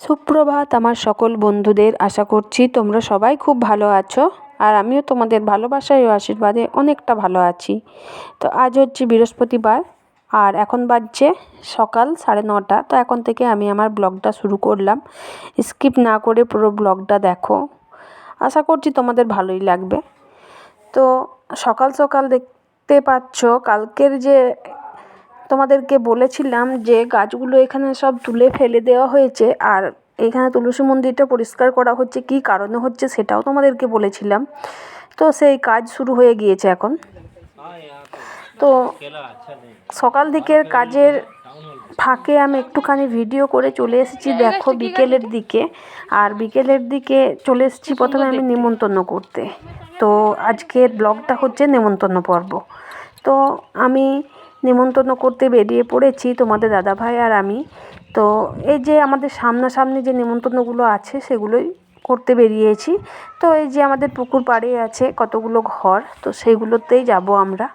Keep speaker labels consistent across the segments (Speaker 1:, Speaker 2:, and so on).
Speaker 1: সুপ্রভাত আমার সকল বন্ধুদের। আশা করছি তোমরা সবাই খুব ভালো আছো আর আমিও তোমাদের ভালোবাসায় ও আশীর্বাদে অনেকটা ভালো আছি। তো আজ হচ্ছে বৃহস্পতিবার আর এখন বাজছে সকাল সাড়ে নটা। তো এখন থেকে আমি আমার ব্লগটা শুরু করলাম। স্কিপ না করে পুরো ব্লগটা দেখো। আশা করছি তোমাদের ভালোই লাগবে। তো সকাল সকাল দেখতে পাচ্ছ কালকের যে তোমাদেরকে বলেছিলাম যে গাছগুলো এখানে সব তুলে ফেলে দেওয়া হয়েছে আর এখানে তুলসী মন্দিরটা পরিষ্কার করা হচ্ছে কী কারণে হচ্ছে সেটাও তোমাদেরকে বলেছিলাম। তো সেই কাজ শুরু হয়ে গিয়েছে এখন। তো সকাল দিকের কাজের ফাঁকে আমি একটুখানি ভিডিও করে চলে এসেছি দেখো বিকেলের দিকে। আর বিকেলের দিকে চলে এসেছি প্রথমে আমি নিমন্ত্রণ করতে। তো আজকের ব্লগটা হচ্ছে নেমন্তন্ন পর্ব। তো আমি নেমন্তন্ন করতে বেরিয়ে পড়েছি তোমাদের দাদাভাই আর আমি। তো এই যে আমাদের সামনাসামনি যে নেমন্তন্নগুলো আছে সেগুলোই করতে বেরিয়েছি। তো এই যে আমাদের পুকুর পাড়ে আছে কতগুলো ঘর, তো সেইগুলোতেই যাব আমরা।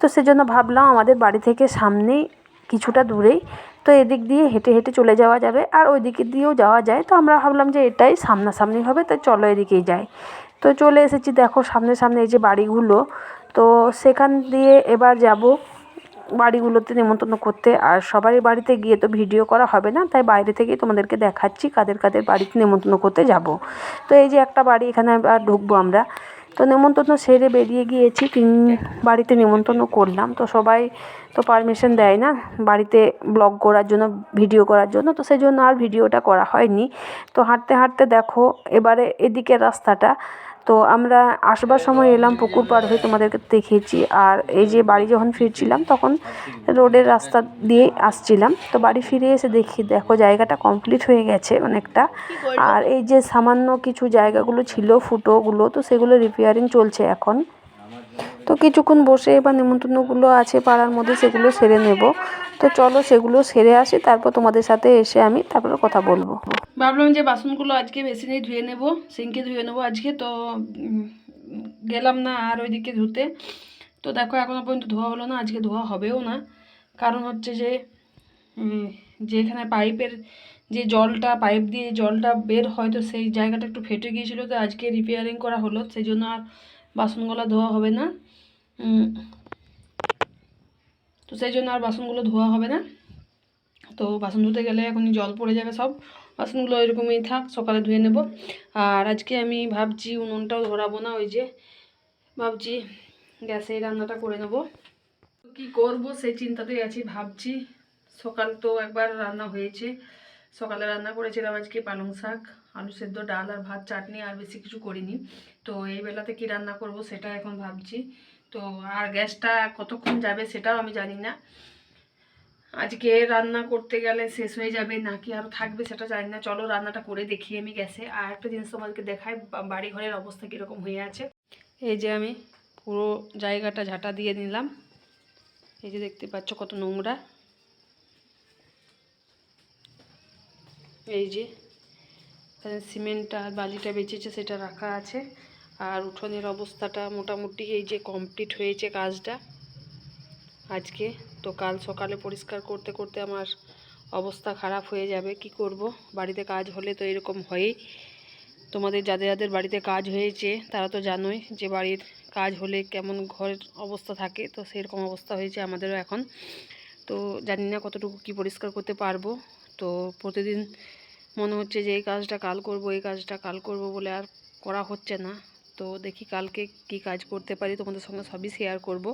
Speaker 1: তো সেজন্য ভাবলাম আমাদের বাড়ি থেকে সামনেই কিছুটা দূরেই তো এদিক দিয়ে হেঁটে হেঁটে চলে যাওয়া যাবে। আর ওই দিকে দিয়েও যাওয়া যায়। তো আমরা ভাবলাম যে এটাই সামনাসামনি হবে তো চলো এদিকেই যাই। তো চলে এসেছি দেখো সামনে সামনে এই যে বাড়িগুলো। তো সেখান দিয়ে এবার যাব বাড়িগুলোতে নেমন্তন্ন করতে। আর সবারই বাড়িতে গিয়ে তো ভিডিও করা হবে না, তাই বাইরে থেকেই তোমাদেরকে দেখাচ্ছি কাদের কাদের বাড়িতে নেমন্তন্ন করতে যাব। তো এই যে একটা বাড়ি এখানে আর ঢুকবো আমরা। তো নেমন্তন্ন সেরে বেরিয়ে গিয়েছি, তিন বাড়িতে নেমন্তন্ন করলাম। তো সবাই তো পারমিশন দেয় না বাড়িতে ব্লগ করার জন্য, ভিডিও করার জন্য। তো সেই জন্য আর ভিডিওটা করা হয়নি। তো হাঁটতে হাঁটতে দেখো, এবারে এদিকের রাস্তাটা তো আমরা আসবার সময় এলাম পুকুর পাড় হয়ে তোমাদেরকে দেখিয়েছি। আর এই যে বাড়ি যখন ফিরছিলাম, তখন রোডের রাস্তা দিয়ে আসছিলাম। তো বাড়ি ফিরে এসে দেখি, দেখো জায়গাটা কমপ্লিট হয়ে গেছে অনেকটা। আর এই যে সামান্য কিছু জায়গাগুলো ছিল, ফুটোগুলো, তো সেগুলো রিপেয়ারিং চলছে এখন। তো কিছুক্ষণ বসে এবার নিমন্ত্রণগুলো আছে পাড়ার মধ্যে, সেগুলো সেরে নেব। তো চলো সেগুলো সেরে আসি, তারপর তোমাদের সাথে এসে আমি তারপরে কথা বলব।
Speaker 2: ভাবলাম যে বাসনগুলো আজকে বেশি বেসিনেই ধুয়ে নেব, সিঙ্কে ধুয়ে নেব আজকে, তো গেলাম না আর ওইদিকে ধুতে। তো দেখো এখনও পর্যন্ত ধোয়া হলো না, আজকে ধোয়া হবেও না। কারণ হচ্ছে যে যেখানে পাইপের যে জলটা, পাইপ দিয়ে জলটা বের হয়, তো সেই জায়গাটা একটু ফেটে গিয়েছিল, তো আজকে রিপেয়ারিং করা হলো, সেই জন্য আর বাসনগুলো ধোয়া হবে না। তো সেই জন্য আর বাসনগুলো ধোয়া হবে না। তো বাসন ধুতে গেলে এখনই জল পড়ে যাবে সব। বাসনগুলো এরকমই থাক, সকালে ধুয়ে নেব। আর আজকে আমি ভাবছি উনুনটাও ধরাবো না, ওই যে ভাবছি গ্যাসে রান্নাটা করে নেব। কি করব, সেই চিন্তাতেই আছি, ভাবছি সকাল তো একবার রান্না হয়েছে। সকালে রান্না করেছিলাম আজকে পালং শাক, আলু সেদ্ধ, ডাল আর ভাত, চাটনি আর বেশি কিছু করিনি। তো এই বেলাতে কি রান্না করব সেটা এখন ভাবছি। তো আর গ্যাসটা কতক্ষণ যাবে সেটাও আমি জানি না। আজকে রান্না করতে গেলে শেষ হয়ে যাবে, নাকি আরও থাকবে সেটা জানি না। চলো রান্নাটা করে দেখি আমি গ্যাসে। আর একটা জিনিস তোমাদেরকে দেখাই, বা- বাড়ি ঘরের অবস্থা কীরকম হয়ে আছে। এই যে আমি পুরো জায়গাটা ঝাঁটা দিয়ে নিলাম। এই যে দেখতে পাচ্ছ কত নোংরা। এই যে সিমেন্টটা আর বালিটা বেঁচেছে, সেটা রাখা আছে। আর উঠোনের অবস্থাটা মোটামুটি এই যে কমপ্লিট হয়েছে কাজটা। আজকে। তো কাল সকালে পরিষ্কার করতে করতে আমার অবস্থা খারাপ হয়ে যাবে। কি করব? বাড়িতে কাজ হলে তো এরকম হয়ই। তোমাদের, যাদের যাদের বাড়িতে কাজ হয়েছে, তারা তো জানোই যে বাড়ির কাজ হলে কেমন ঘরের অবস্থা থাকে। তো সেরকম অবস্থা হয়েছে আমাদেরও এখন। তো জানি না কতটুকু কি পরিষ্কার করতে পারব। তো প্রতিদিন মনে হচ্ছে যে এই কাজটা কাল করব, এই কাজটা কাল করব বলে আর করা হচ্ছে না। তো দেখি কালকে কি কাজ করতে পারি, তোমাদের সঙ্গে সবই শেয়ার করব।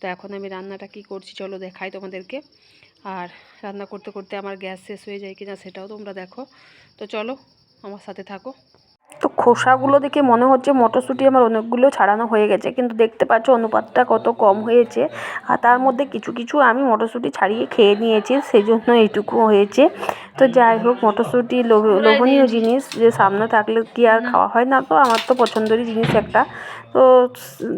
Speaker 2: তো এখন আমি রান্নাটা কি করছি চলো দেখাই তোমাদেরকে। আর রান্না করতে করতে আমার গ্যাস শেষ হয়ে যায় কি না সেটাও তোমরা দেখো। তো চলো আমার সাথে থাকো।
Speaker 1: তো খোসাগুলো দেখে মনে হচ্ছে মটরশুঁটি আমার অনেকগুলো ছাড়ানো হয়ে গেছে। কিন্তু দেখতে পাচ্ছ অনুপাতটা কত কম হয়েছে। আর তার মধ্যে কিছু কিছু আমি মটরশুঁটি ছাড়িয়ে খেয়ে নিয়েছি সেই জন্য এইটুকু হয়েছে। তো যাই হোক, মটরশুঁটি লোভ- লোভনীয় জিনিস যে সামনে থাকলে কি আর খাওয়া হয় না তো? আমার তো পছন্দেরই জিনিস একটা। তো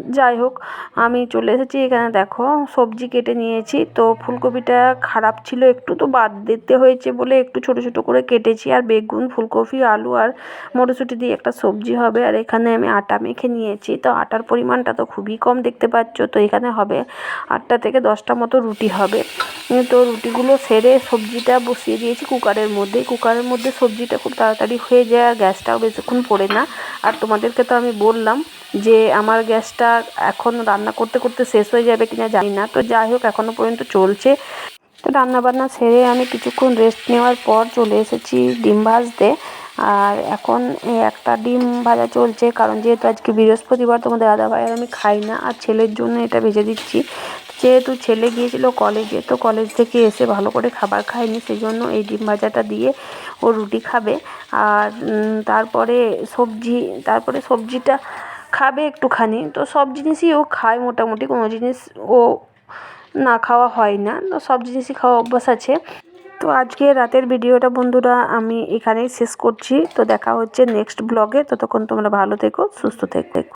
Speaker 1: যাই হোক, আমি চলে এসেছি এখানে। দেখো, সবজি কেটে নিয়েছি। তো ফুলকপিটা খারাপ ছিল, একটু তো বাদ দিতে হয়েছে বলে একটু ছোটো ছোটো করে কেটেছি। আর বেগুন, ফুলকপি, আলু আর মটরশুঁটি দিয়ে একটা সবজি হবে আর এখানে আমি আটা মেখে নিয়েছি। তো আটার পরিমাণটা তো খুবই কম দেখতে পাচ্ছ। তো এখানে হবে আটটা থেকে দশটা মতো রুটি হবে। তো রুটিগুলো সেরে সবজিটা বসিয়ে দিয়েছি কুকারের মধ্যে। কুকারের মধ্যে সবজিটা খুব তাড়াতাড়ি হয়ে যায়, আর গ্যাসটাও বেশিক্ষণ পড়ে না। আর তোমাদেরকে তো আমি বললাম যে আমার গ্যাসটা এখন রান্না করতে করতে শেষ হয়ে যাবে কিনা জানি না। তো যাই হোক এখনও পর্যন্ত চলছে। তো রান্নাবান্না সেরে আমি কিছুক্ষণ রেস্ট নেওয়ার পর চলে এসেছি ডিম ভাজতে। আর এখন একটা ডিম ভাজা চলছে, কারণ যেহেতু আজকে বৃহস্পতিবার তোমাদের দাদা ভাই আর আমি খাই না, আর ছেলের জন্য এটা ভেজে দিচ্ছি। যেহেতু ছেলে গিয়েছিল কলেজে, তো কলেজ থেকে এসে ভালো করে খাবার খায়নি সেই জন্য এই ডিম ভাজাটা দিয়ে ও রুটি খাবে। আর তারপরে সবজি, তারপরে সবজিটা খাবে একটুখানি। তো সব জিনিসই ও খায় মোটামুটি, কোনো জিনিস ও না খাওয়া হয় না। তো সব জিনিসই খাওয়া অভ্যাস আছে। তো আজকে রাতের ভিডিওটা বন্ধুরা আমি এখানেই শেষ করছি। তো দেখা হচ্ছে নেক্সট ব্লগে ততক্ষণ তোমরা ভালো থেকো, সুস্থ থেকো।